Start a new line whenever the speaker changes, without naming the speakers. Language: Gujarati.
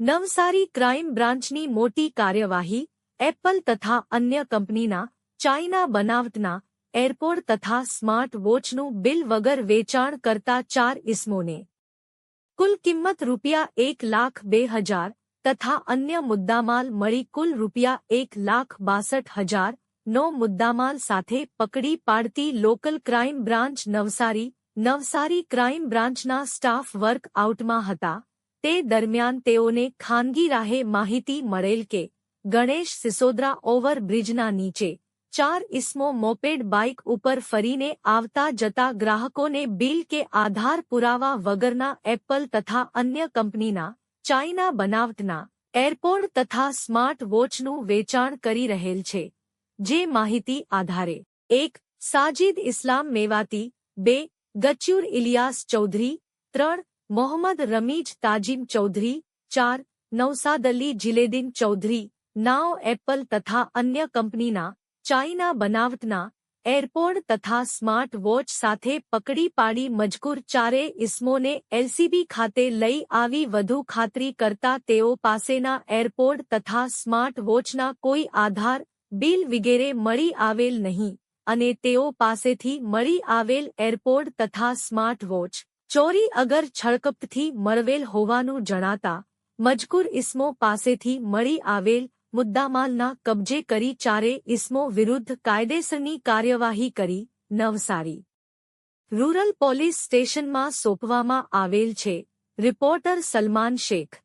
નવસારી ક્રાઇમ બ્રાન્ચની મોટી કાર્યવાહી, એપલ તથા અન્ય કંપનીના, ચાઇના બનાવટના, એરપોર્ટ તથા સ્માર્ટ વોચનું બિલ વગર વેચાણ કરતા ચાર ઇસમોને. કુલ કિંમત રૂપિયા એક લાખ બે હજાર તથા અન્ય મુદ્દામાલ મળી કુલ રૂપિયા એક લાખ બાસઠ હજાર નો મુદ્દામાલ સાથે પકડી પાડતી local crime branch Navsari Navsari crime બ્રાન્ચના સ્ટાફ વર્ક આઉટમાં હતા. તે દરમિયાન તેઓને ખાનગી રાહે માહિતી મળેલ કે ગણેશ સિસોદરા ઓવરબ્રિજના નીચે ચાર ઇસમો મોપેડ બાઇક ઉપર ફરીને આવતા જતા ગ્રાહકોને બિલ કે આધાર પુરાવા વગરના એપલ તથા અન્ય કંપનીના ચાઇના બનાવટના એરપોર્ટ તથા સ્માર્ટ વોચનું વેચાણ કરી રહેલ છે, જે માહિતી આધારે. એક, સાજિદ ઇસ્લામ મેવાતી. બે, ગચ્યુર ઇલિયાસ ચૌધરી. ત્રણ મોહમ્મદ રમીજ તાજીમ ચૌધરી ચાર નૌસાદલ્લી જિલેદીન ચૌધરી નાઓ એપલ તથા અન્ય કંપનીના ચાઇના બનાવટના એરપોર્ટ તથા સ્માર્ટ વોચ સાથે પકડી પાડી મજકૂર ચારે ઇસ્મોને એલસીબી ખાતે લઈ આવી વધુ ખાતરી કરતા તેઓ પાસેના એરપોર્ટ તથા સ્માર્ટ વોચના કોઈ આધાર બિલ વગેરે મળી આવેલ નહીં અને તેઓ પાસેથી મળી આવેલ એરપોર્ટ તથા સ્માર્ટ વોચ ચોરી અગર છળકપથી મળવેલ હોવાનું જણાતા મજકૂર ઇસ્મો પાસેથી મળી આવેલ મુદ્દામાલના કબજે કરી ચારે ઇસ્મો વિરુદ્ધ કાયદેસરની કાર્યવાહી કરી નવસારી. રૂરલ પોલીસ સ્ટેશનમાં સોંપવામાં આવેલ છે. રિપોર્ટર સલમાન શેખ